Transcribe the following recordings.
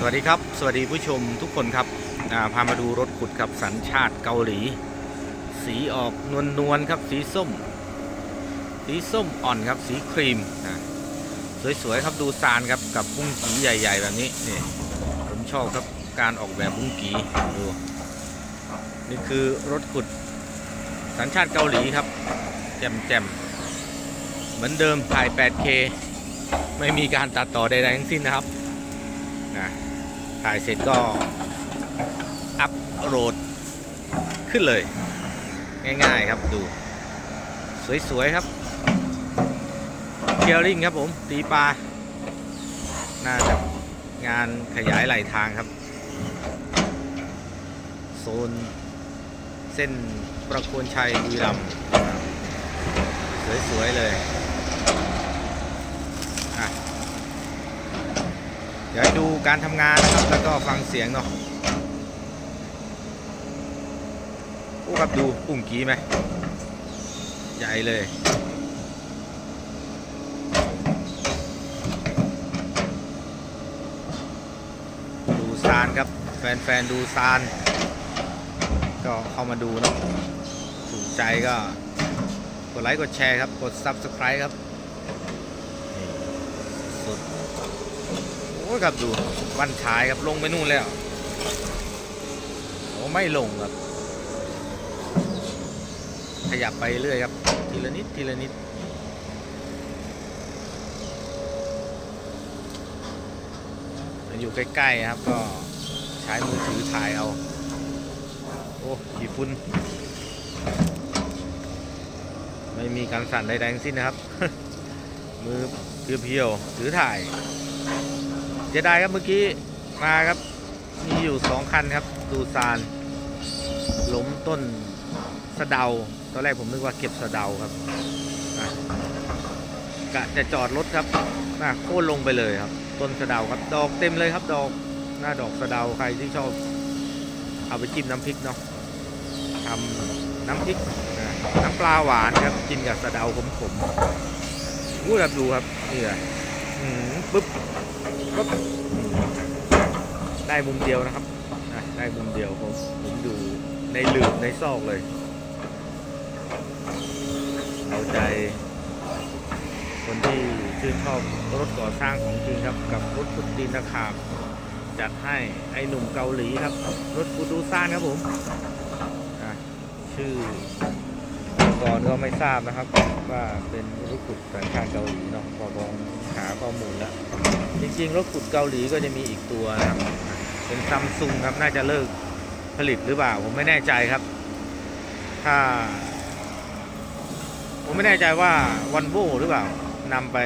สวัสดีครับ สวัสดีผู้ชมทุกคนครับาพามาดูรถขุดครับสัญชาติเกาหลี สีออกนวลนวลๆครับ สีส้ม สีส้มอ่อนครับ สีครีมอ่าสวยๆครับดูซานครับกับบุ้งกีใหญ่ ๆ แบบนี้นี่ผมชอบครับการออกแบบบุ้งกีดูนี่คือรถขุดสัญชาติเกาหลีครับ แจ่มๆเหมือนเดิมถ่าย 8K ไม่มีการตัดต่อใดๆทั้งสิ้นนะครับ นะ ถ่ายเสร็จก็อัพโหลดขึ้นเลย ง่ายๆครับดู สวย ๆ ครับเคียริงครับผม ตีปลา น่าจะงานขยายไหลทางครับ โซนเส้นประโคนชัยบุรีรัมย์สวย ๆ เลยอะ เดี๋ยวให้ดูการทำงานนะครับ แล้วก็ฟังเสียงเนาะโอ้ครับดูปุ่งกี้ไหมใหญ่เลยดูซานครับ แฟนๆดูซาน ก็เข้ามาดูเนาะถูกใจก็ กดไลค์ กดแชร์ครับ กด Subscribe ครับนี่สุด โอ้ยครับดูวันฉายครับลงไปนู่นแล้วโอ้ไม่ลงครับ ขยับไปเรื่อยครับ ทีละนิดทีละนิดอยู่ใกล้ๆครับก็ใช้มือถือถ่ายเอา โอ้ขี่ฝุ่นไม่มีการสั่นใดๆทั้งสิ้นนะครับ มือเพียวๆถือถ่าย เสียดายครับเมื่อกี้มาครับ มีอยู่สองคันครับ ดูซานล้มต้นสะเดา ตอนแรกผมนึกว่าเก็บสะเดาครับกะจะจอดรถครับน่ะโค่นลงไปเลยครับ ต้นสะเดาครับ ดอกเต็มเลยครับ ดอกหน้าดอกสะเดาใครที่ชอบ เอาไปจิ้มน้ำพริกเนาะทำน้ำพริกน้ำปลาหวานครับ กินกับสะเดาขมๆอู้ครับดูครับนี่เลยอืมปึ๊บก็ ได้มุมเดียวนะครับ ได้มุมเดียวผมผมดูในหลืบในซอกเลย เอาใจ คนที่ชื่นชอบรถก่อสร้างของจริงครับ กับรถขุดดินตะขาบจัดให้ไอ้หนุ่มเกาหลีครับ รถกูดูซ่านครับผมชื่อก่อนก็ไม่ทราบนะครับ ว่าเป็นรถขุดสัญชาติเกาหลีเนาะพอลองหาข้อมูลแล้ว จริงๆรถขุดเกาหลีก็จะมีอีกตัวนะครับ เป็นซัมซุงครับน่าจะเลิกผลิตหรือเปล่า ผมไม่แน่ใจครับ ถ้า ผมไม่แน่ใจว่าวันโวหรือเปล่านำไป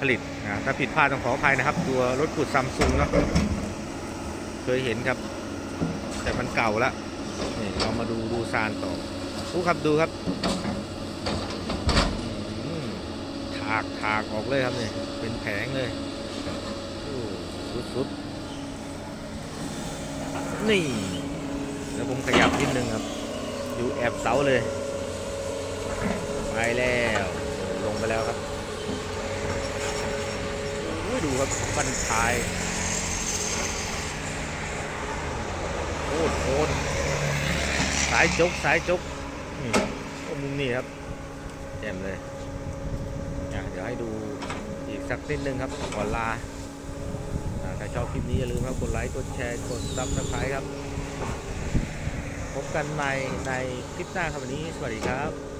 ผลิตนะถ้าผิดพลาดต้องขออภัยนะครับ ตัวรถขุดซัมซุงเนาะเคยเห็นครับ แต่มันเก่าแล้วนี่เรามาดูดูซานต่อดูครับดูครับถากถากออกเลยครับนี่เป็นแผงเลยสุดสุดๆ นี่แล้วผมขยับนิดนึงครับ อยู่แอบเสาเลย ไปแล้ว ลงไปแล้วครับโอ้ยดูครับบันท้ายโคตรโคตรสายจกสายจกนี่มุมนี้ครับแจ่มเลยเดี๋ยวให้ดูอีกสักนิดนึงครับก่อนลาาชอบคลิปนี้อย่าลืมครับ กดไลค์ กดแชร์ กดซับสไครต์ครับ พบกันใหม่ในคลิปหน้าครับวันนี้ สวัสดีครับ